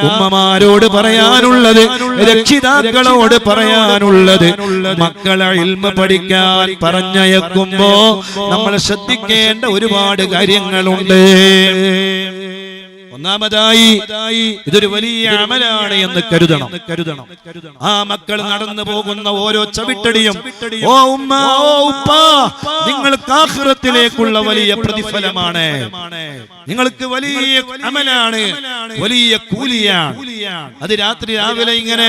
ഉമ്മമാരോട് പറയാനുള്ളത് രക്ഷിതാക്കളോട് പറയാനുള്ളത്. മക്കളെ ഇൽമ പഠിക്കാൻ പറഞ്ഞയക്കുമ്പോ നമ്മൾ ശ്രദ്ധിക്കേണ്ട ഒരുപാട് കാര്യങ്ങളുണ്ട്. ഒന്നാമതായി ഇതൊരു വലിയ അമലാണ് എന്ന് കരുതണം. കരുതണം. ആ മക്കൾ നടന്നു പോകുന്ന ഓരോ ചവിട്ടടിയും ഓ ഉമ്മ ഓ ഉപ്പ നിങ്ങൾക്ക് ആഖിറത്തിലേക്കുള്ള വലിയ പ്രതിഫലമാണ്. നിങ്ങൾക്ക് വലിയ അമലാണ് വലിയ കൂലിയാണ്. അത് രാത്രി രാവിലെ ഇങ്ങനെ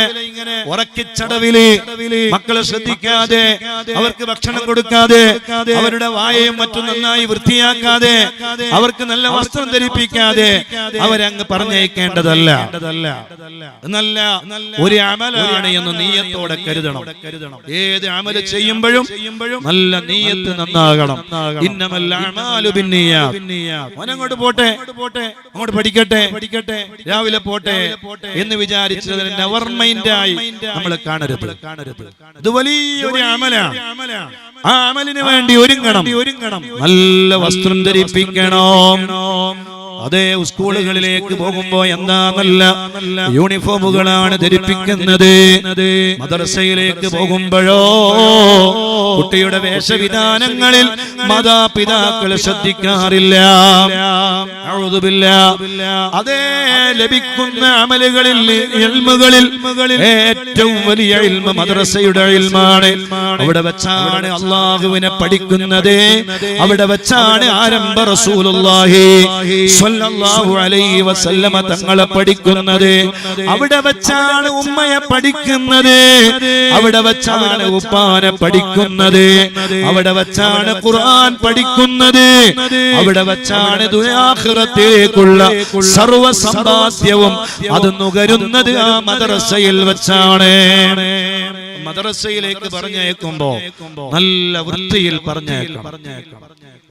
ഉറക്കിച്ചടവിൽ മക്കളെ ശ്രദ്ധിക്കാതെ അവർക്ക് ഭക്ഷണം കൊടുക്കാതെ അവരുടെ വായയും മറ്റും നന്നായി വൃത്തിയാക്കാതെ അവർക്ക് നല്ല വസ്ത്രം ധരിപ്പിക്കാതെ അവരങ്ങ് പറഞ്ഞേക്കേണ്ടതല്ല നല്ല ഒരു അമലാണ് എന്ന് നീയത്തോടെ കരുതണം. ഏത് അമൽ ചെയ്യുമ്പോഴും നല്ല നീയത്ത് നന്നാകണം. മോനങ്ങോട്ട് പോട്ടെ. പോട്ടെ. അങ്ങോട്ട് പഠിക്കട്ടെ. പഠിക്കട്ടെ. രാവിലെ പോട്ടെ എന്ന് വിചാരിച്ചതിന് നെവർ മൈൻഡായി നമ്മൾ കാണരുത്. കാണരുത്. ഇത് വലിയൊരു അമലാണ്. ആ അമലിന് വേണ്ടി ഒരുങ്ങണം. ഒരുങ്ങണം. നല്ല വസ്ത്രം ധരിപ്പിക്കണം. അതേ സ്കൂളുകളിലേക്ക് പോകുമ്പോ എന്താ നല്ല യൂണിഫോമുകളാണ് ധരിപ്പിക്കുന്നത്. മദ്രസയിലേക്ക് പോകുമ്പോഴോ കുട്ടിയുടെ വേഷവിധാനങ്ങളിൽ മാതാപിതാക്കൾ ശ്രദ്ധിക്കാറില്ല. അതേ ലഭിക്കുന്ന അമലുകളിൽ എൽമുകളിൽ ഏറ്റവും വലിയ എൽമ മദ്രസയുടെ എൽമാണ് അവിടെ വെച്ചാണ് അള്ളാഹുവിനെ പഠിക്കുന്നത്. അവിടെ വെച്ചാണ് ആരംഭ റസൂലുള്ളാഹി സ്വല്ലല്ലാഹു അലൈഹി വസല്ലമ തങ്ങളെ പഠിക്കുന്നത്. അവിടെ വെച്ചാണ് ഉമ്മയെ പഠിക്കുന്നത്. അവിടെ വെച്ചാണ് ഉപ്പാനെ പഠിക്കുന്നത്. അവിടെ വെച്ചാണ് ഖുർആൻ പഠിക്കുന്നത്. അവിടെ വെച്ചാണ് ദുരാഖിറത്തേക്കുള്ള സർവ സമ്പാദ്യവും അത് നുകരുന്നത് ആ മദ്രസയിൽ വെച്ചാണ്. മദ്രസയിലേക്ക് പറഞ്ഞേക്കുമ്പോ നല്ല വൃത്തിയിൽ പറഞ്ഞേക്കണം.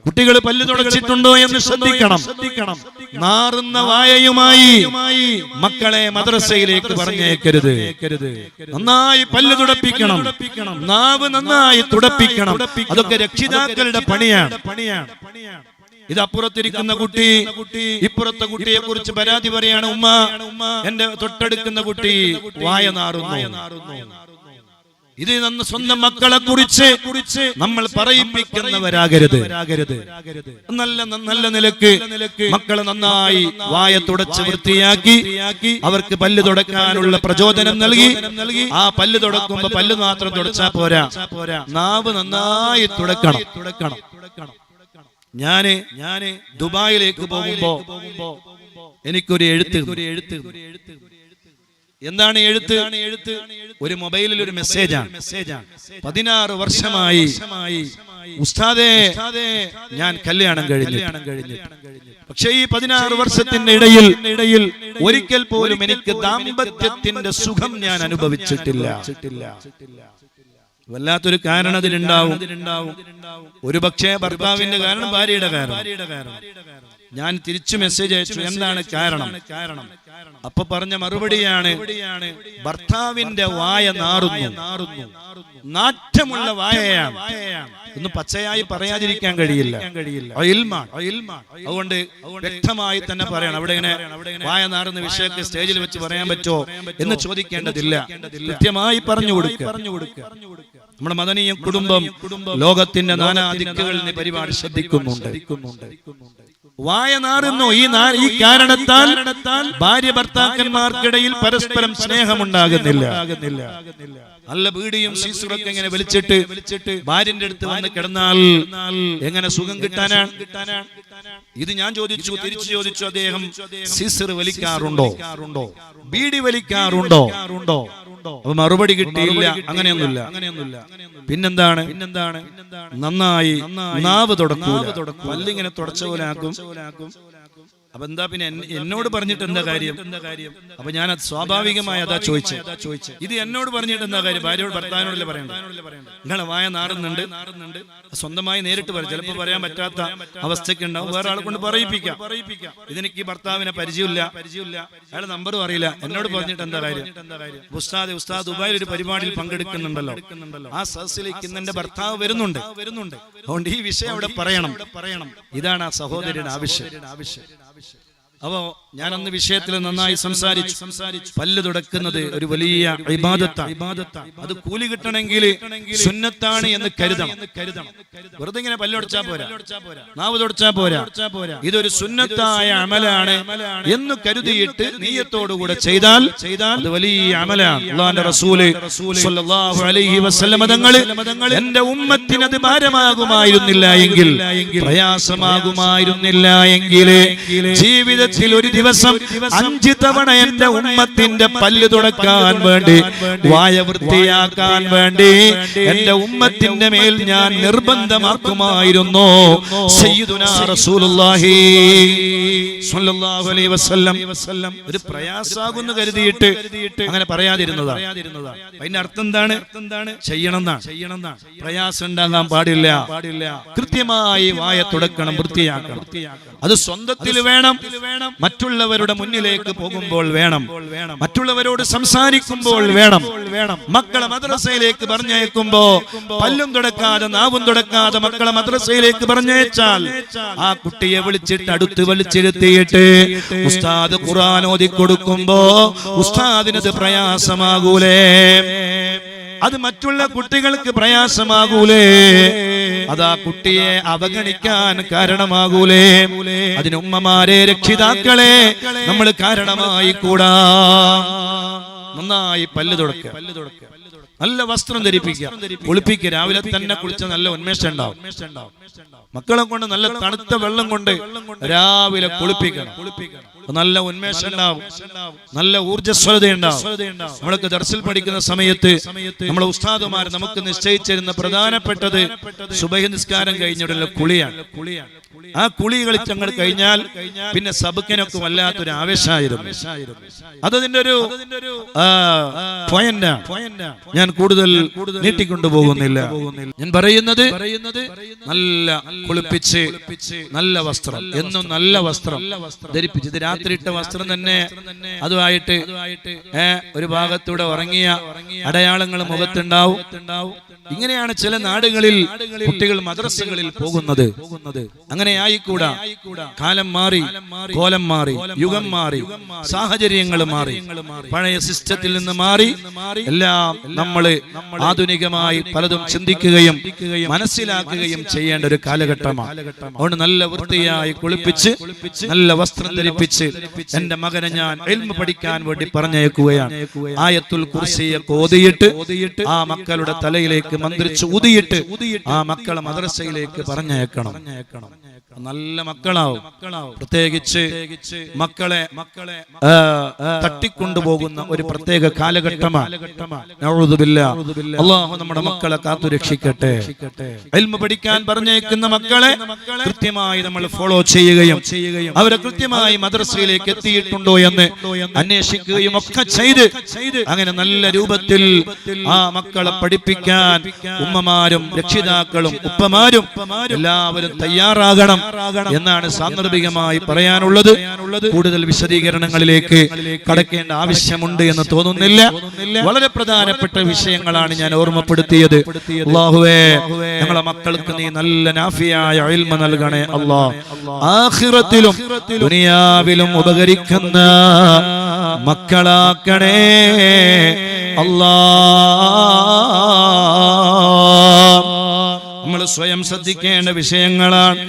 കുട്ടികൾ പല്ല് തുടച്ചിട്ടുണ്ടോ എന്ന് ശ്രദ്ധിക്കണം. നാറുന്ന വായയുമായി മക്കളെ മദ്രസയിലേക്ക് പറഞ്ഞേക്കരുത് നന്നായി പല്ല് തുടപ്പിക്കണം. നാവ് നന്നായി തുടപ്പിക്കണം. അതൊക്കെ രക്ഷിതാക്കളുടെ പണിയാണ്. പണിയാണ്. ഇത് അപ്പുറത്തിരിക്കുന്ന കുട്ടി ഇപ്പുറത്തെ കുട്ടിയെ കുറിച്ച് പരാതി പറയാണ് ഉമ്മ. എന്റെ തൊട്ടടുക്കുന്ന കുട്ടി വായ നാറുന്നു. ഇത് നന്ന് സ്വന്തം മക്കളെ കുറിച്ച് കുറിച്ച് നമ്മൾ പറയിപ്പിക്കുന്നവരാകരുത്. നല്ല നല്ല നിലയ്ക്ക് മക്കളെ നന്നായി വായ തുടച്ച് വൃത്തിയാക്കി അവർക്ക് പല്ല് തുടക്കാനുള്ള പ്രചോദനം നൽകി. ആ പല്ല് തുടക്കുമ്പോ പല്ല് മാത്രം തുടച്ചാ പോരാ. നാവ് നന്നായി തുടക്കണം. തുടക്കണം ഞാൻ ഞാൻ ദുബായിലേക്ക് പോകുമ്പോ എനിക്കൊരു എഴുത്ത് ഒരു എഴുത്ത് എന്താണ് എഴുത്ത്? എഴുത്ത്? ഒരു മൊബൈലിൽ ഒരു മെസ്സേജാണ് മെസ്സേജാണ് പതിനാറ് വർഷമായി ഉസ്താദേ ഞാൻ കല്യാണം കഴിഞ്ഞു കഴിഞ്ഞു പക്ഷേ ഈ പതിനാറ് വർഷത്തിന്റെ ഇടയിൽ ഇടയിൽ ഒരിക്കൽ പോലും എനിക്ക് ദാമ്പത്യത്തിന്റെ സുഖം ഞാൻ അനുഭവിച്ചിട്ടില്ല. വല്ലാത്തൊരു കാരണം അതിലുണ്ടാവും ഒരു പക്ഷേ ഭർത്താവിന്റെ കാരണം. ഭാര്യയുടെ കാരണം. ഞാൻ തിരിച്ചു മെസ്സേജ് അയച്ചു. എന്താണ് കാരണം? കാരണം? അപ്പൊ പറഞ്ഞ മറുപടിയാണ് ഭർത്താവിന്റെ വായ നാറുന്നു. നാറ്റമുള്ള വായയാണ്. ഒന്ന് പച്ചയായി പറയാതിരിക്കാൻ കഴിയില്ല. അതുകൊണ്ട് വ്യക്തമായി തന്നെ പറയണം. അവിടെ ഇങ്ങനെ വായ നാറുന്ന വിഷയത്തെ സ്റ്റേജിൽ വെച്ച് പറയാൻ പറ്റുമോ എന്ന് ചോദിക്കേണ്ടതില്ല. കൃത്യമായി പറഞ്ഞു കൊടുക്കുക പറഞ്ഞു കൊടുക്കുക നമ്മുടെ മദനീയ കുടുംബം ലോകത്തിന്റെ നാനാ ദിക്കുകളിൽ പരിപാടി ശ്രദ്ധിക്കുന്നുണ്ട്. വായ നാറുന്നു. ഈ ഈ കാരണത്താൽ ഭാര്യ ഭർത്താക്കന്മാർക്കിടയിൽ പരസ്പരം സ്നേഹമുണ്ടാകുന്നില്ല. നല്ല വീടിയും സീസുറൊക്കെ ഇങ്ങനെ വിളിച്ചിട്ട് വിളിച്ചിട്ട് ഭാര്യന്റെ അടുത്ത് വന്ന് കിടന്നാൽ എങ്ങനെ സുഖം കിട്ടാനാണ് ഇത് ഞാൻ ചോദിച്ചു തിരിച്ചു ചോദിച്ചു അദ്ദേഹം സീസർ വലിക്കാറുണ്ടോ? ബീഡി വലിക്കാറുണ്ടോ? അപ്പൊ മറുപടി കിട്ടിയില്ല അങ്ങനെയൊന്നുമില്ല. അങ്ങനെയൊന്നുമില്ല. പിന്നെന്താണ്? പിന്നെന്താണ്? നന്നായി നാവ് തുടക്കൂല. പല്ലിങ്ങനെ തുടച്ച പോലെ ആക്കും. അപ്പൊ എന്താ പിന്നെ എന്നോട് പറഞ്ഞിട്ട് എന്താ കാര്യം? അപ്പൊ ഞാൻ അത് സ്വാഭാവികമായി അതാ ചോദിച്ചു ഇത് എന്നോട് പറഞ്ഞിട്ട് എന്താ കാര്യം? ഭാര്യയോട് ഭർത്താവിനോടല്ലേ പറയണ്ട? നിങ്ങളെ വായ നാറുന്നുണ്ട്. നാറുന്നുണ്ട്. സ്വന്തമായി നേരിട്ട് പറയും. ചിലപ്പോൾ പറയാൻ പറ്റാത്ത അവസ്ഥയ്ക്ക് ഉണ്ടാവും വേറെ ആളെ കൊണ്ട് പറയിപ്പിക്കാം. ഇതെനിക്ക് ഈ ഭർത്താവിനെ പരിചയമില്ല. പരിചയമില്ല. അയാളെ നമ്പറും അറിയില്ല. എന്നോട് പറഞ്ഞിട്ട് എന്താ കാര്യം? ഉസ്താദ് ഉസ്താദ് ദുബായിൽ ഒരു പരിപാടിയിൽ പങ്കെടുക്കുന്നുണ്ടല്ലോ. ആ സദസ്സിലേക്ക് ഇന്ന് എന്റെ ഭർത്താവ് വരുന്നുണ്ട്. വരുന്നുണ്ട്. അതുകൊണ്ട് ഈ വിഷയം അവിടെ പറയണം. പറയണം. ഇതാണ് ആ സഹോദരിയുടെ ആവശ്യം. ആവശ്യം. അപ്പോ ഞാൻ അന്ന് വിഷയത്തിൽ നന്നായി സംസാരിച്ചു. സംസാരിച്ചു. പല്ല് തുടക്കുന്നത് ഒരു വലിയ അത് കൂലി കിട്ടണമെങ്കിൽ സുന്നത്താണ് എന്ന് കരുതണം. കരുതണം. വെറുതെ ഇങ്ങനെ പല്ലൊടിച്ചാ പോരാ. നാവ് തുടച്ചാ പോരാ. ഇതൊരു സുന്നത്തായ അമലാണ് എന്ന് കരുതിയിട്ട് നീയത്തോടുകൂടെ ചെയ്താൽ ചെയ്താൽ അത് വലിയ അമലാണ്. അള്ളാന്റെ റസൂൽ അലൈഹി വസല്ലമ തങ്ങൾ എന്റെ ഉമ്മത്തിന് അത് ഭാരമാകുമായിരുന്നില്ല എങ്കിൽ പ്രയാസമാകുമായിരുന്നില്ല എങ്കിൽ ജീവിതത്തിൽ ഒരു ദിവസം അഞ്ച് തവണ എന്റെ ഉമ്മത്തിന്റെ പല്ല് തുടക്കാൻ വേണ്ടി വായ വൃത്തിയാക്കാൻ വേണ്ടി എന്റെ ഉമ്മത്തിന്റെ മേൽ ഞാൻ നിർബന്ധമാക്കുമായിരുന്നു. ഒരു പ്രയാസാകുന്നു കരുതിയിട്ട് അങ്ങനെ പറയാതിരുന്നതാ. അതിന്റെ അർത്ഥം എന്താണ്? എന്താണ്? ചെയ്യണം എന്നാണ് പ്രയാസം ഉണ്ടാകാൻ പാടില്ല. പാടില്ല. കൃത്യമായി വായ തുടക്കണം വൃത്തിയാക്കണം. അത് സ്വന്തത്തിൽ വേണം. മറ്റുള്ളവരുടെ മുന്നിലേക്ക് പോകുമ്പോൾ വേണം. മറ്റുള്ളവരോട് സംസാരിക്കുമ്പോൾ വേണം. വേണം. മക്കളെ മദ്രസയിലേക്ക് പറഞ്ഞയക്കുമ്പോ പല്ലും തുടക്കാതെ നാവും തുടക്കാതെ മക്കളെ മദ്രസയിലേക്ക് പറഞ്ഞയച്ചാൽ ആ കുട്ടിയെ വിളിച്ചിട്ട് അടുത്ത് വലിച്ചിരുത്തിയിട്ട് ഉസ്താദ് ഖുർആൻ ഓതി കൊടുക്കുമ്പോ ഉസ്താദിനത് പ്രയാസമാകൂലേ? അത് മറ്റുള്ള കുട്ടികൾക്ക് പ്രയാസമാകൂലേ. അതാ കുട്ടിയെ അവഗണിക്കാൻ കാരണമാകൂലേ. അതിനുമ്മമാരെ രക്ഷിതാക്കളെ നമ്മൾ കാരണമായി കൂടാ. നന്നായി പല്ല് തുടക്കുക. പല്ല് നല്ല വസ്ത്രം ധരിപ്പിക്കുക. കുളിപ്പിക്കുക. രാവിലെ തന്നെ കുളിച്ച നല്ല ഉന്മേഷം ഉണ്ടാവും. മക്കളെ കൊണ്ട് നല്ല തണുത്ത വെള്ളം കൊണ്ട് രാവിലെ കുളിപ്പിക്കണം കുളിപ്പിക്കണം. നല്ല ഉന്മേഷം ഉണ്ടാവും നല്ല ഊർജസ്വലത ഉണ്ടാവും നമ്മൾക്ക് ദർശിൽ പഠിക്കുന്ന സമയത്ത് നമ്മളെ ഉസ്താദുമാർ നമുക്ക് നിശ്ചയിച്ചിരുന്ന പ്രധാനപ്പെട്ടത് സുബഹി നിസ്കാരം കഴിഞ്ഞിട്ടുള്ള കുളിയാണ് കുളിയാണ്. ആ കുളി കളിച്ചങ്ങൾ കഴിഞ്ഞാൽ പിന്നെ സബക്കിനൊക്കെ വല്ലാത്തൊരു ആവേശമായിരുന്നു. അതതിന്റെ ഒരു ഞാൻ കൂടുതൽ നീട്ടിക്കൊണ്ടു പോകുന്നില്ല. ഞാൻ പറയുന്നത് നല്ല കുളിപ്പിച്ച് നല്ല വസ്ത്രം. എന്നും നല്ല വസ്ത്രം. ധരിപ്പിച്ച്. ഇത് രാത്രി ഇട്ട വസ്ത്രം തന്നെ അതുമായിട്ട് ഒരു ഭാഗത്തൂടെ ഉറങ്ങിയ അടയാളങ്ങൾ മുഖത്തുണ്ടാവും. ഇങ്ങനെയാണ് ചില നാടുകളിൽ കുട്ടികൾ മദ്രസകളിൽ പോകുന്നത്. അങ്ങനെ ആയിക്കൂടാ കാലം മാറി കോലം മാറി യുഗം മാറി സാഹചര്യങ്ങൾ മാറി പഴയ സിസ്റ്റത്തിൽ നിന്ന് മാറി എല്ലാം നമ്മൾ ആധുനികമായി പലതും ചിന്തിക്കുകയും മനസ്സിലാക്കുകയും ചെയ്യേണ്ട ഒരു കാലഘട്ടമാണ്. അതുകൊണ്ട് നല്ല വൃത്തിയായി കുളിപ്പിച്ച് നല്ല വസ്ത്രം ധരിപ്പിച്ച് എന്റെ മകനെ ഞാൻ എൽമ പഠിക്കാൻ വേണ്ടി പറഞ്ഞേക്കുകയാണ് ആയത്തുൽ കുർസിയെ കോതിയിട്ട് ആ മക്കളുടെ തലയിലേക്ക് മന്ത്രിച്ച് ഊതിയിട്ട് ആ മക്കളെ മദ്രസയിലേക്ക് പറഞ്ഞേക്കണം നല്ല മക്കളാവും. പ്രത്യേകിച്ച് മക്കളെ മക്കളെ തട്ടിക്കൊണ്ടുപോകുന്ന ഒരു പ്രത്യേക കാലഘട്ടമാണ്. അള്ളാഹു നമ്മുടെ മക്കളെ കാത്തു രക്ഷിക്കട്ടെ. പഠിക്കാൻ പറഞ്ഞേക്കുന്ന മക്കളെ കൃത്യമായി നമ്മൾ ഫോളോ ചെയ്യുകയും ചെയ്യുകയും അവരെ കൃത്യമായി മദ്രസയിലേക്ക് എത്തിയിട്ടുണ്ടോ എന്ന് അന്വേഷിക്കുകയും ഒക്കെ ചെയ്ത് അങ്ങനെ നല്ല രൂപത്തിൽ ആ മക്കളെ പഠിപ്പിക്കാൻ ഉമ്മമാരും രക്ഷിതാക്കളും ഉപ്പമാരും എല്ലാവരും തയ്യാറാകണം. എന്നാണ് സാന്ദർഭികമായി പറയാനുള്ളത്. കൂടുതൽ വിശദീകരണങ്ങളിലേക്ക് കടക്കേണ്ട ആവശ്യമുണ്ട് എന്ന് തോന്നുന്നില്ല. വളരെ പ്രധാനപ്പെട്ട വിഷയങ്ങളാണ് ഞാൻ ഓർമ്മപ്പെടുത്തിയത്. അള്ളാഹുവേ ഞങ്ങളെ മക്കൾക്ക് നീ നല്ല നാഫിയായ അയൽമ നൽകണേ അള്ളാ. ആഖിറത്തിലും ദുനിയാവിലും ഉപകരിക്കുന്ന മക്കളാക്കണേ അല്ലാ നമ്മൾ സ്വയം ശ്രദ്ധിക്കേണ്ട വിഷയങ്ങളാണ്